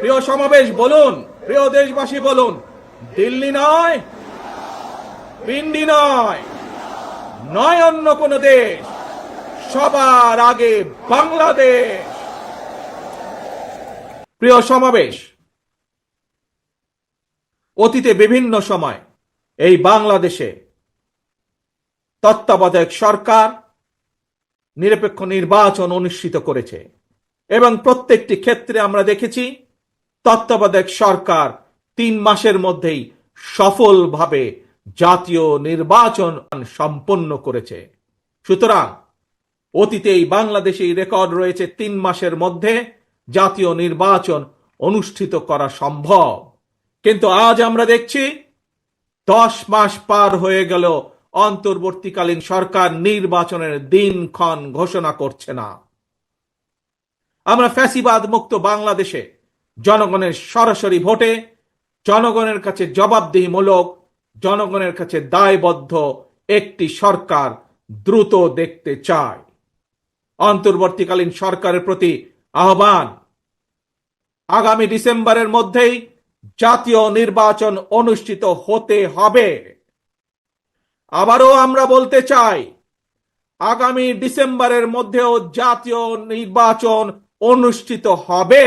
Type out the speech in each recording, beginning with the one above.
প্রিয় সমাবেশ বলুন, প্রিয় দেশবাসী বলুন, দিল্লি নয়, পিন্ডি নয় নয় অন্য কোন দেশ, সবার আগে বাংলাদেশ। প্রিয় সমাবেশ, অতীতে বিভিন্ন সময় এই বাংলাদেশে তত্ত্বাবধায়ক সরকার, নিরপেক্ষ নির্বাচন অনুষ্ঠিত করেছে। এবং প্রত্যেকটি ক্ষেত্রে আমরা দেখেছি তত্ত্বাবধায়ক সরকার তিন মাসের মধ্যেই সফলভাবে জাতীয় নির্বাচন সম্পন্ন করেছে। সুতরাং অতীতে এই বাংলাদেশে রেকর্ড রয়েছে তিন মাসের মধ্যে জাতীয় নির্বাচন অনুষ্ঠিত করা সম্ভব। কিন্তু আজ আমরা দেখছি দশ মাস পার হয়ে গেল, অন্তর্বর্তীকালীন সরকার নির্বাচনের দিনক্ষণ ঘোষণা করছে না। আমরা ফ্যাসিবাদ মুক্ত বাংলাদেশে জনগণের সরাসরি ভোটে, জনগণের কাছে জবাবদিহিমূলক, জনগণের কাছে দায়বদ্ধ একটি সরকার দ্রুত দেখতে চায়। অন্তর্বর্তীকালীন সরকারের প্রতি আহ্বান। আগামী ডিসেম্বরের মধ্যেই জাতীয় নির্বাচন অনুষ্ঠিত হতে হবে। আবারও আমরা বলতে চাই, আগামী ডিসেম্বরের মধ্যেও জাতীয় নির্বাচন অনুষ্ঠিত হবে।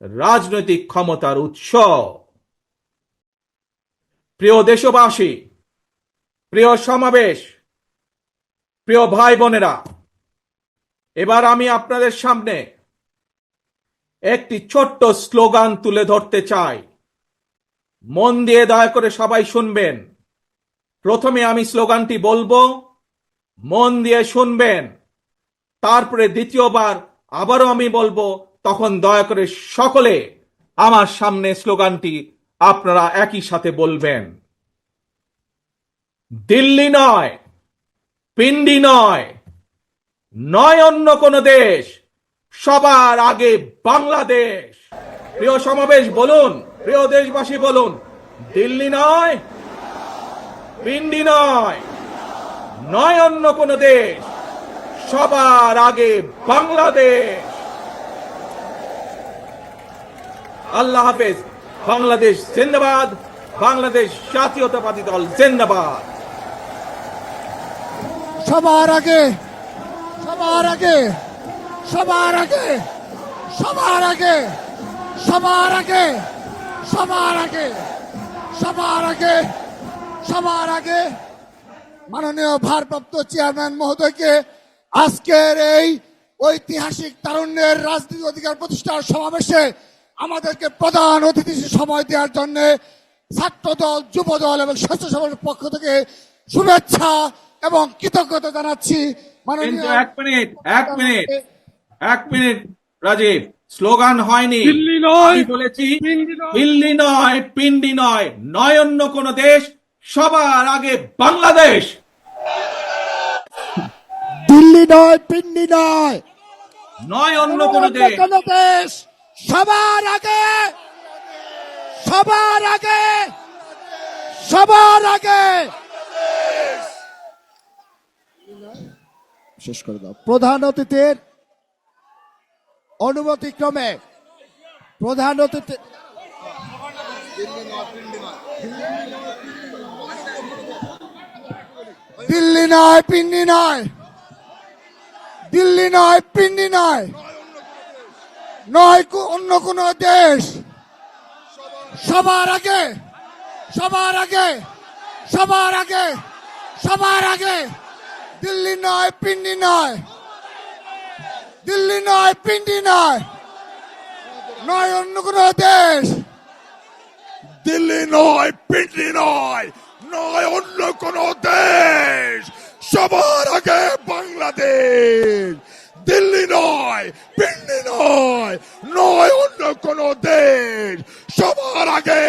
রাজনৈতিক ক্ষমতার উৎস। প্রিয় দেশবাসী, প্রিয় সমাবেশ, প্রিয় ভাই বোনেরা এবার আমি আপনাদের সামনে একটি ছোট্ট স্লোগান তুলে ধরতে চাই। মন দিয়ে দয়া করে সবাই শুনবেন। প্রথমে আমি স্লোগানটি বলব, মন দিয়ে শুনবেন। তারপরে দ্বিতীয়বার আবারও আমি বলব তখন দয়া করে সকলে আমার সামনে স্লোগানটি আপনারা একই সাথে বলবেন। দিল্লি নয়, পিন্ডি নয় নয় অন্য কোন দেশ, সবার আগে বাংলাদেশ। প্রিয় সমাবেশ বলুন, প্রিয় দেশবাসী বলুন, দিল্লি নয়, পিন্ডি নয় নয় অন্য কোন দেশ, সবার আগে বাংলাদেশ। আল্লাহ হাফেজ, বাংলাদেশ জিন্দাবাদ, বাংলাদেশ জাতীয়তাবাদী দল জিন্দাবাদ। সবার আগে সবার আগে সবার আগে সবার আগে সবার আগে সবার আগে সবার আগে সবার আগে, মাননীয় ভারপ্রাপ্ত চেয়ারম্যান মহোদয়কে আজকের এই ঐতিহাসিক তারুণ্যের রাজনীতি অধিকার প্রতিষ্ঠার সমাবেশে আমাদেরকে প্রধান অতিথি সময় দেওয়ার জন্য ছাত্র দল যুব দল এবং স্বেচ্ছাসেবকের পক্ষ থেকে শুভেচ্ছা এবং কৃতজ্ঞতা জানাচ্ছি। এক মিনিট এক মিনিট এক মিনিট রাজীব। স্লোগান হয়নি। দিল্লি নয়, বলেছি পিন্ডি নয়। দিল্লি নয় পিন্ডি নয় নয় অন্য কোন দেশ সবার আগে বাংলাদেশ। দিল্লি নয় পিন্ডি নয়। নয় অন্য কোন দেশ। কোন দেশ। সবার আগে সবার আগে সবার আগে। শেষ করে দাও। প্রধান অতিথির অনুমতি ক্রমে। প্রধান অতিথি দিল্লি নয়, পিন্ডি নয়। দিল্লি নয়, পিন্ডি নয়। নয় অন্য কোনো দেশ। সবার আগে সবার আগে সবার আগে সবার আগে। দিল্লি নয়, পিন্ডি নয়। দিল্লি নয়, পিন্ডি নয়। নয়, অন্য কোনো দেশ। দিল্লি নয়, পিন্ডি নয়। নয়, অন্য কোন দেশ। সবার আগে বাংলাদেশ। দিল্লি নয় পিন্ডি নয় নয় অন্য কোন দেশ। সবার আগে